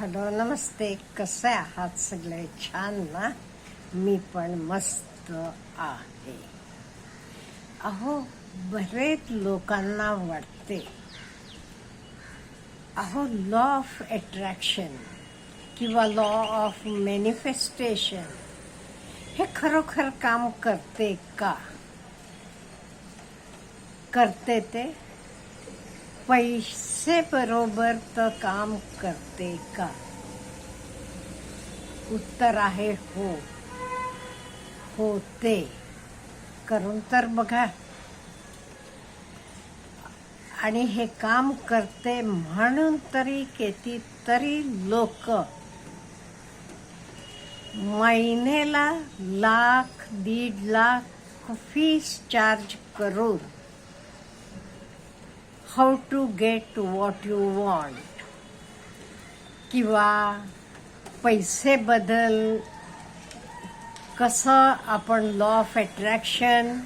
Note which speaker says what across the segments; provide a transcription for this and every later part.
Speaker 1: Hello नमस्ते. कसे आहात सगळे? छान ना? मी पण मस्त आहे. अहो बरेच लोकांना वाटते. अहो लॉ ऑफ अट्रॅक्शन किंवा लॉ ऑफ मॅनिफेस्टेशन हे खरोखर काम करते का? करते ते? पैसे बरोबर तर काम करते का? उत्तर आहे हो. होते. करून तर बघा. आणि हे काम करते म्हणून तरी कितीतरी लोक. महिन्याला लाख दीड लाख फीस चार्ज करून how to get what you want किंवा पैसे बदल कसं आपण लॉ ऑफ अट्रॅक्शन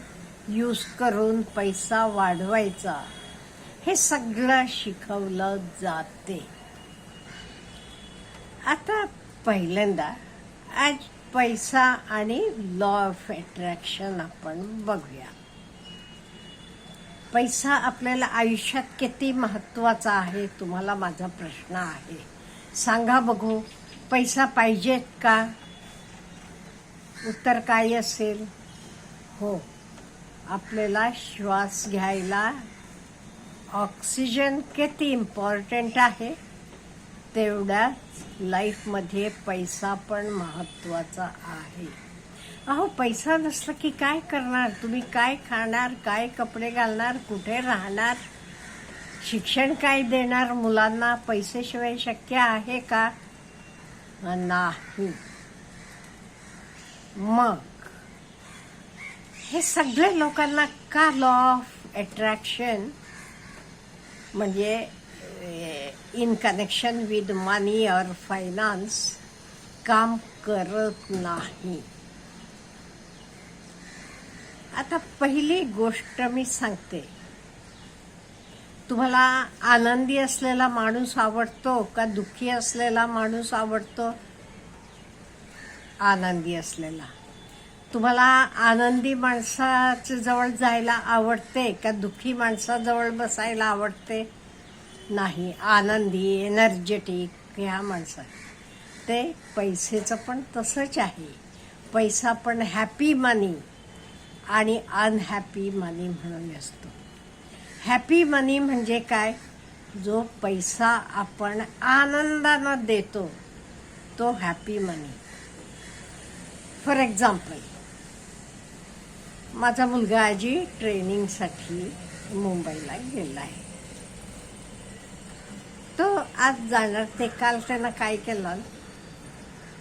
Speaker 1: यूज करून पैसा वाढवायचा हे सगळं शिकवलं जाते. आता पहिल्यांदा आज पैसा आणि लॉ ऑफ अट्रॅक्शन आपण बघूया. पैसा आपल्याला आयुष्यात किती महत्त्वाचा आहे तुम्हाला माझा प्रश्न आहे. सांगा बघू पैसा पाहिजेत का? उत्तर काय असेल? हो. आपल्याला श्वास घ्यायला ऑक्सिजन किती इम्पॉर्टंट आहे तेवढ्याच लाईफमध्ये पैसा पण महत्त्वाचा आहे. अहो पैसा नसला की काय करणार? तुम्ही काय खाणार काय कपडे घालणार कुठे राहणार? शिक्षण काय देणार मुलांना? पैसेशिवाय शक्य आहे का? नाही. मग हे सगळे लोकांना का लॉ ऑफ अट्रॅक्शन म्हणजे इन कनेक्शन विथ मनी और फायनान्स काम करत नाही? आता पहिली गोष्ट मी सांगते. तुम्हाला आनंदी असलेला माणूस आवडतो का दुःखी असलेला माणूस आवडतो? आनंदी असलेला. तुम्हाला आनंदी माणसाच्या जवळ जायला आवडते का दुःखी माणसाजवळ बसायला आवडते? नाही आनंदी एनर्जेटिक ह्या माणसा ते पैसेचं पण तसंच आहे. पैसा पण हॅपी मनी आणि अनहॅपी मनी म्हणून असतो. हॅपी मनी म्हणजे काय? जो पैसा आपण आनंदानं देतो तो हॅपी मनी फॉर एक्झाम्पल माझा मुलगा आजी ट्रेनिंगसाठी मुंबईला गेला आहे. तो आज जाणार ते काल त्यानं काय केलं?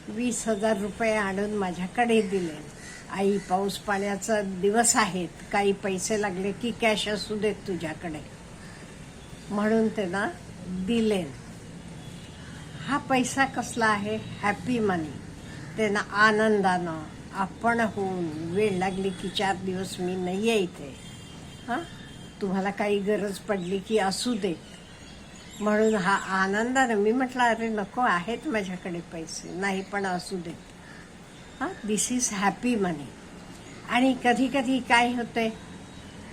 Speaker 1: वीस हजार रुपये आणून माझ्याकडे दिले. आई पाऊस पाण्याचा दिवस आहेत. काही पैसे लागले की कॅश असू देत तुझ्याकडे. म्हणून त्यांना दिले. हा पैसा कसला आहे? हॅपी मनी त्यांना आनंदानं आपण होऊन वेळ लागली की चार दिवस मी नाही आहे इथे. हां? तुम्हाला काही गरज पडली की असू देत. म्हणून हा आनंदानं मी म्हटलं अरे नको आहेत माझ्याकडे पैसे. नाही पण असू देत. हां दिस इज हॅपी मनी आणि कधी कधी काय होतंय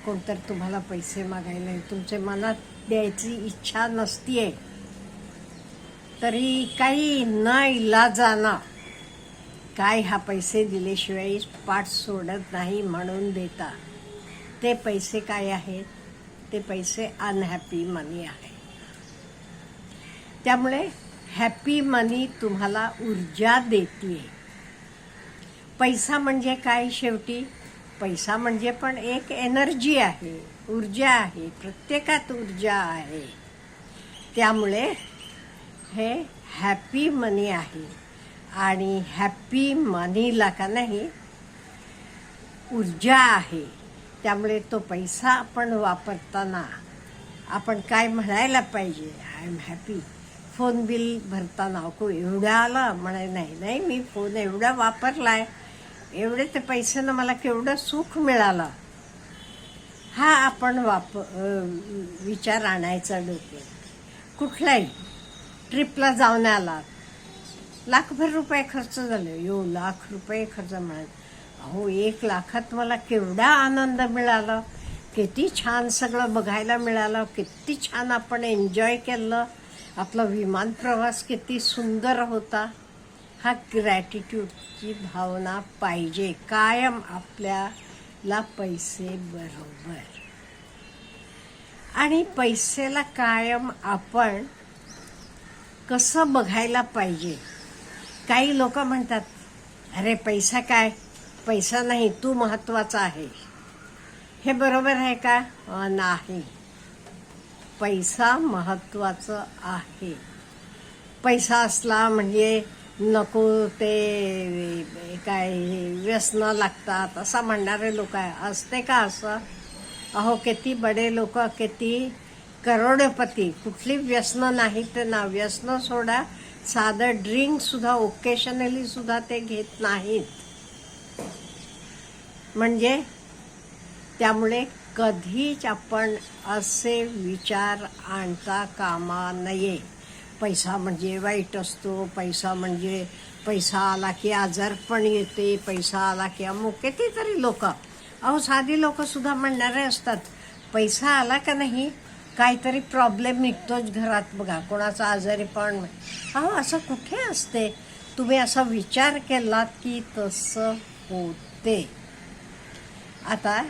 Speaker 1: कोणतर तुम्हाला पैसे मागायला तुमचे मनात द्यायची इच्छा नसतीये. तरी काही न इलाजाना काय हा पैसे दिल्याशिवाय पाठ सोडत नाही म्हणून देता. ते पैसे काय आहेत? ते पैसे अनहॅपी मनी आहे. त्यामुळे हॅपी मनी तुम्हाला ऊर्जा देते पैसा म्हणजे काय शेवटी? पैसा म्हणजे पण एक एनर्जी आहे ऊर्जा आहे प्रत्येकात ऊर्जा आहे. त्यामुळे हे हॅपी मनी आहे. आणि हॅपी मनीला का नाही ऊर्जा आहे. त्यामुळे तो पैसा आपण वापरताना आपण काय म्हणायला पाहिजे? I am happy phone bill भरताना को एवढा आला म्हणाय नाही नाही मी फोन एवढा वापरला आहे एवढे ते पैशानं मला केवढं सुख मिळालं. हा आपण वाप विचार आणायचा डोक्यात. कुठलाही ट्रिपला जाऊन आला लाखभर रुपये खर्च झाले. यो लाख रुपये खर्च मिळाले अहो एक लाखात मला केवढा आनंद मिळाला. किती छान सगळं बघायला मिळालं. किती छान आपण एन्जॉय केलं. आपला विमान प्रवास किती सुंदर होता. हा ग्रॅटिट्यूडची भावना पाहिजे. कायम आपल्याला पैसे बरोबर. आणि पैसेला कायम आपण कसं बघायला पाहिजे? काही लोक म्हणतात अरे पैसा काय? पैसा नाही तू महत्त्वाचा आहे. हे बरोबर आहे का? नाही. पैसा महत्त्वाचं आहे. पैसा असला म्हणजे नको ते काय व्यसनं लागतात असं म्हणणारे लोक आहे. असते का असं? अहो किती बडे लोक किती करोडपती. कुठली व्यसनं नाही ते ना व्यसनं सोडा. साधं ड्रिंकसुद्धा ओकेशनली सुद्धा ते घेत नाहीत. म्हणजे त्यामुळे कधीच आपण असे विचार आणता कामा नये. पैसा म्हणजे वाईट असतो पैसा म्हणजे पैसा आला की आजारपण येते पैसा आला की अमुक कितीतरी लोक. अहो साधी लोक सुद्धा म्हणणारे असतात पैसा आला का नाही काहीतरी प्रॉब्लेम निघतोच घरात बघा कोणाचा आजारी पण. अहो असं कुठे असते? तुम्ही असा विचार केलात की तसं होते. आता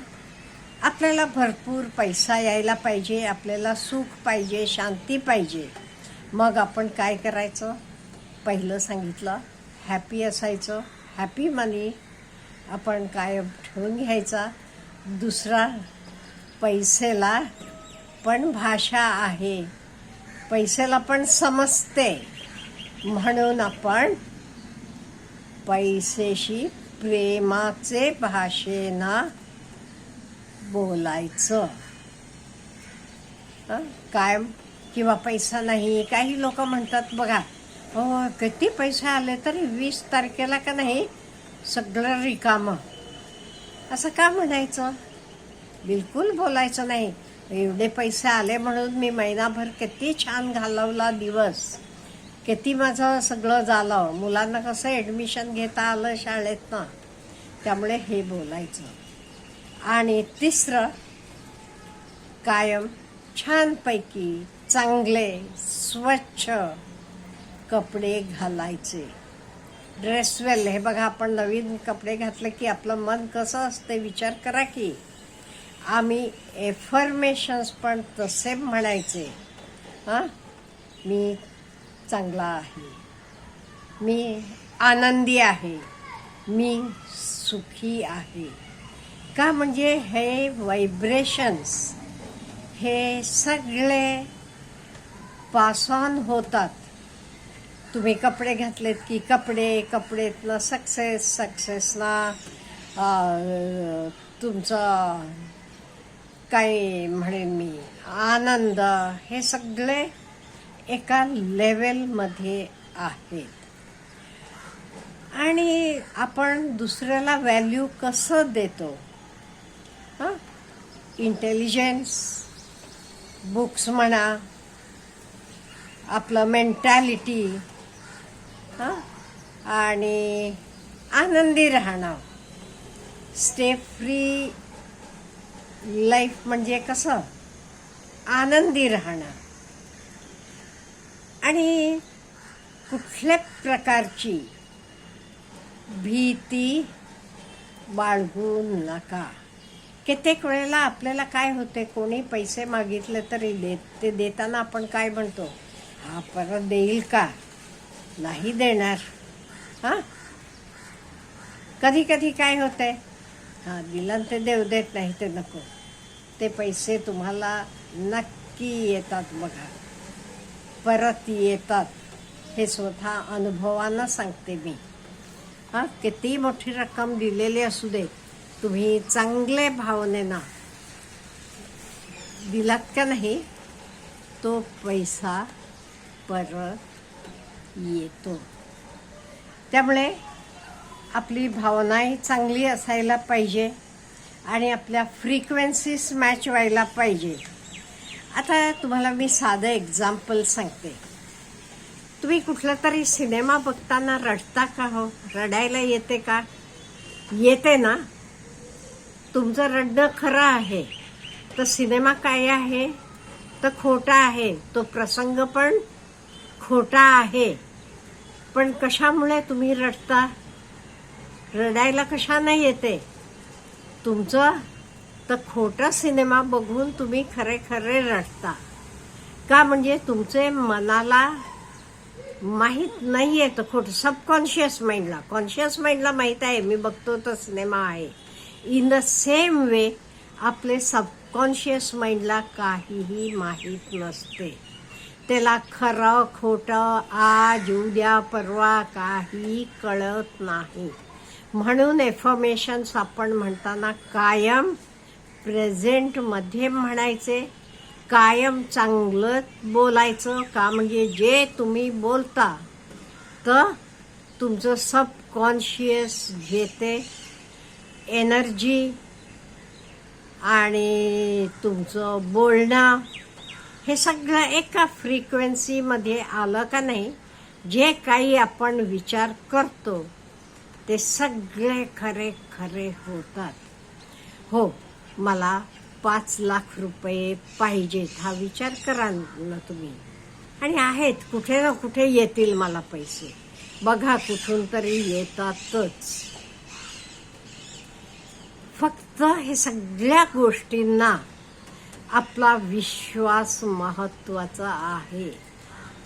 Speaker 1: आपल्याला भरपूर पैसा यायला पाहिजे आपल्याला सुख पाहिजे शांती पाहिजे. मग आपण काय करायचं? पहिलं सांगितलं हॅपी असायचं. हॅपी मनी आपण कायम ठेवून घ्यायचा. दुसरा पैसेला पण भाषा आहे. पैसेला पण समजते. म्हणून आपण पैसेशी प्रेमाचे भाषेनं बोलायचं. कायम किंवा पैसा नाही काही लोक म्हणतात बघा हो किती पैसे आले तरी वीस तारखेला का नाही सगळं रिकामं. असं का म्हणायचं? बिलकुल बोलायचं नाही. एवढे पैसे आले म्हणून मी महिनाभर किती छान घालवला दिवस. किती माझं सगळं झालं. मुलांना कसं ॲडमिशन घेता आलं शाळेतनं. त्यामुळे हे बोलायचं. आणि तिसरं कायम छानपैकी चांगले स्वच्छ कपडे घालायचे. ड्रेसवेल हे बघा आपण नवीन कपडे घातले की आपलं मन कसं असते विचार करा की. आम्ही एफर्मेशन्स पण तसे म्हणायचे. हां? मी चांगला आहे. मी आनंदी आहे. मी सुखी आहे. का म्हणजे हे व्हायब्रेशन्स हे सगळे पास ऑन होतात. तुम्ही कपडे घातलेत की कपडे कपडेतनं सक्सेस सक्सेसला तुमचं काय म्हणेन मी आनंद हे सगळे एका लेवलमध्ये आहेत. आणि आपण दुसऱ्याला व्हॅल्यू कसं देतो? हां? इंटेलिजन्स बुक्स म्हणा आपलं मेंटॅलिटी हां? आणि आनंदी राहणं. स्टेप फ्री लाईफ म्हणजे कसं? आनंदी राहणं. आणि कुठल्या प्रकारची भीती बाळगू नका. कित्येक वेळेला आपल्याला काय होते कोणी पैसे मागितले तरी देत ते देताना आपण काय म्हणतो? हा परत देईल का? नाही देणार. हां? कधी कधी काय होतंय? हां दिलं ते देऊ देत नाही ते नको. ते पैसे तुम्हाला नक्की येतात बघा. परत येतात. हे स्वतः अनुभवानं सांगते मी. हां किती मोठी रक्कम दिलेली असू दे. तुम्ही चांगले भावनेना दिलात का नाही? तो पैसा परत येतो. त्यामुळे आपली भावनाही चांगली असायला पाहिजे आणि आपल्या फ्रिक्वेन्सीज मॅच व्हायला पाहिजे. आता तुम्हाला मी साधं एक्झाम्पल सांगते. तुम्ही कुठला तरी सिनेमा बघताना रडता का हो? रडायला येते का? येते ना. तुमचं रडणं खरं आहे. तर सिनेमा काय आहे? तर खोटा आहे. तो प्रसंग पण खोटा आहे. पण कशामुळे तुम्ही रडता? रडायला कशा नाही येते? तुमचं तर खोटा सिनेमा बघून तुम्ही खरे खरे रडता. का म्हणजे तुमचे मनाला माहीत नाही आहे तर खोटं सबकॉन्शियस माइंडला कॉन्शियस माइंडला माहीत आहे मी बघतो तर सिनेमा आहे. इन द सेम वे आपले सबकॉन्शियस माइंडला काहीही माहीत नसते. त्याला खरं खोटं आज उद्या परवा काही कळत नाही. म्हणून एफर्मेशन्स आपण म्हणताना कायम प्रेझेंटमध्ये म्हणायचे कायम चांगलं बोलायचं का म्हणजे जे तुम्ही बोलता तर तुमचं सबकॉन्शियस घेते एनर्जी आणि तुमचं बोलणं हे सगळं एका फ्रिक्वेन्सीमध्ये आलं का नाही जे काही आपण विचार करतो ते सगळे खरे खरे होतात. हो मला पाच लाख रुपये पाहिजेत हा विचार करा ना तुम्ही. आणि आहेत कुठे ना कुठे येतील मला पैसे. बघा कुठून तरी येतातच. फक्त हे सगळ्या गोष्टींना आपला विश्वास महत्त्वाचा आहे.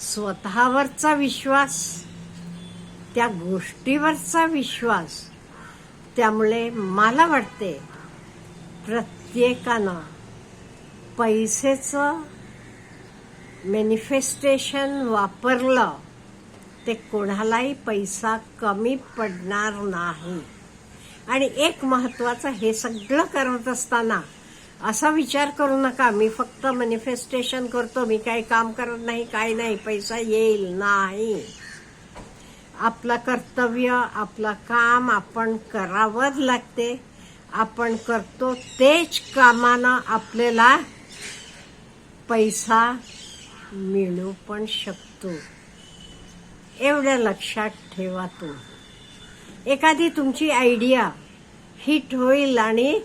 Speaker 1: स्वतःवरचा विश्वास त्या गोष्टीवरचा विश्वास त्यामुळे मला वाटते प्रत्येकानं पैसेचं मॅनिफेस्टेशन वापरलं ते कोणालाही पैसा कमी पडणार नाही. आणि एक महत्वाचं हे सगळं करत असताना असा विचार करू नका. मी फक्त मॅनिफेस्टेशन करतो. मी काही काम करत नाही काय नाही. पैसा येईल नाही. आपलं कर्तव्य आपलं काम आपण करावंच लागते. आपण करतो तेच कामानं आपल्याला पैसा मिळू पण शकतो. एवढ्या लक्षात ठेवा तू एखादी तुमची आयडिया हिट होईल आणि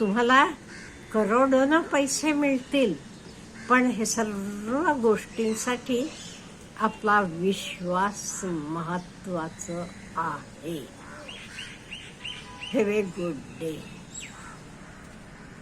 Speaker 1: तुम्हाला करोडोनं पैसे मिळतील. पण हे सर्व गोष्टींसाठी आपला विश्वास महत्वाचं आहे. Have a good day